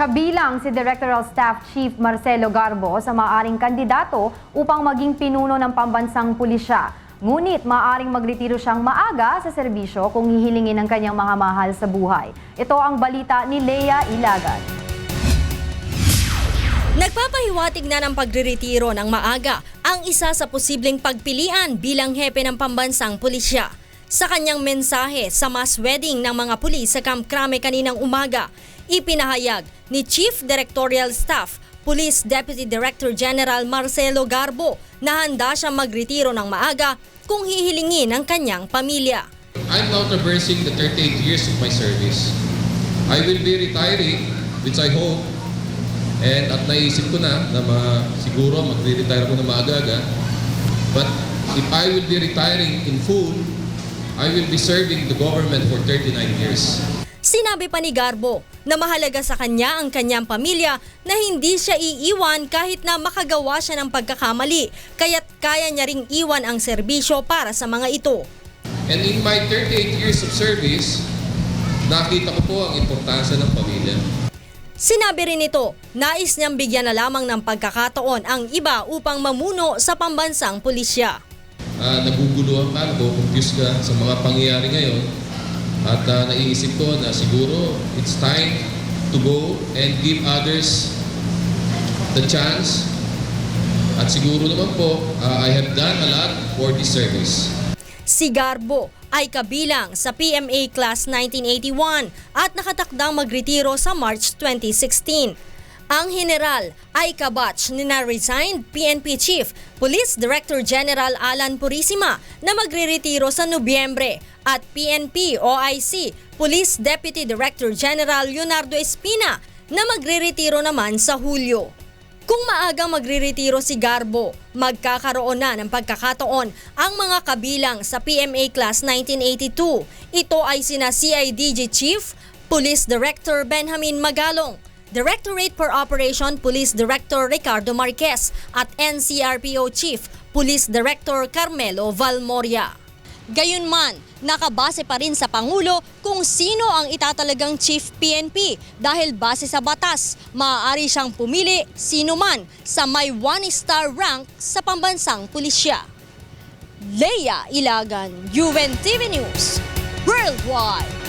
Kabilang si Directoral Staff Chief Marcelo Garbo sa maaring kandidato upang maging pinuno ng pambansang pulisya. Ngunit maaring magretiro siyang maaga sa serbisyo kung hihilingin ng kanyang mga mahal sa buhay. Ito ang balita ni Leia Ilagan. Nagpapahiwatig na ng pagriretiro ng maaga ang isa sa posibleng pagpilian bilang hepe ng pambansang pulisya. Sa kanyang mensahe sa mass wedding ng mga pulis sa Camp Crame kaninang umaga, ipinahayag ni Chief Directorial Staff Police Deputy Director General Marcelo Garbo na handa siyang magretiro ng maaga kung hihilingin ng kanyang pamilya. I'm now traversing the 38 years of my service. I will be retiring, which I hope, and at naisip ko na na ma, siguro magre-retire ako na maaga-aga. But if I will be retiring in full, I will be serving the government for 39 years. Sinabi pa ni Garbo na mahalaga sa kanya ang kanyang pamilya na hindi siya iiwan kahit na makagawa siya ng pagkakamali kaya't kaya niya ring iwan ang serbisyo para sa mga ito. And in my 38 years of service, nakita ko po ang importansya ng pamilya. Sinabi rin ito, nais niyang bigyan na lamang ng pagkakataon ang iba upang mamuno sa pambansang pulisya. uh, naguguluhan ka, confused ka sa mga pangyayari ngayon. At ah, naiisip ko na siguro it's time to go and give others the chance. At siguro naman po, ah, I have done a lot for this service. Si Garbo ay kabilang sa PMA Class 1981 at nakatakdang magretiro sa March 2016. Ang general ay kabatch ni na-resigned PNP Chief Police Director General Alan Purisima na magre-retiro sa Nobyembre at PNP OIC Police Deputy Director General Leonardo Espina na magre-retiro naman sa Hulyo. Kung maagang magre-retiro si Garbo, magkakaroon na ng pagkakataon ang mga kabilang sa PMA Class 1982. Ito ay sina CIDG Chief, Police Director Benjamin Magalong, Directorate for Operation Police Director Ricardo Marquez at NCRPO Chief Police Director Carmelo Valmoria. Gayunman, nakabase pa rin sa Pangulo kung sino ang itatalagang Chief PNP dahil base sa batas, maaari siyang pumili sino man sa may one-star rank sa pambansang pulisya. Leia Ilagan, UNTV News, Worldwide.